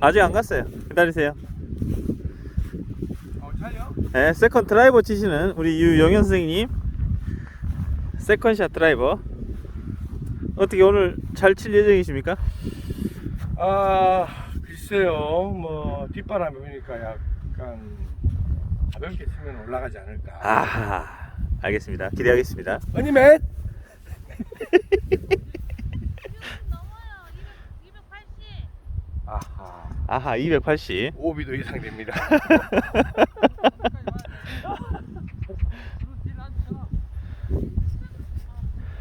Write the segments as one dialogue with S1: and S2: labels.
S1: 아직 안 갔어요. 기다리세요.
S2: 어?
S1: 네, 세컨 드라이버 치시는 우리 유영현 선생님. 세컨샷 드라이버. 어떻게 오늘 잘 칠 예정이십니까?
S2: 아, 글쎄요. 뭐 뒷바람이 부니까 약간 가볍게 치면 올라가지 않을까.
S1: 아하, 알겠습니다. 기대하겠습니다.
S2: 어니맨?
S3: 넘어요. 280.
S2: 아하.
S1: 아하, 280.
S2: 오비도 이상 됩니다.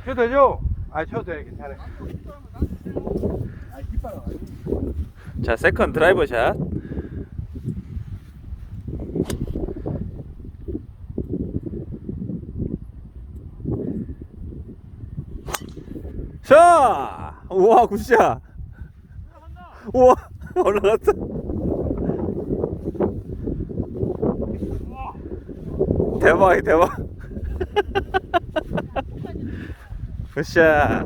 S2: 쳐도 되죠? 아, 쳐도 돼. 괜찮아요. 아.
S1: 자, 세컨 드라이버 샷. 샷! 우와, 굿샷! 우와, 올라갔다. 대박이 대박. 굿샷.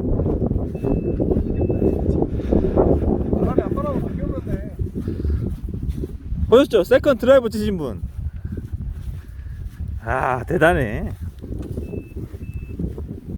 S1: 보셨죠? 세컨 드라이버 치신 분. 아, 대단해.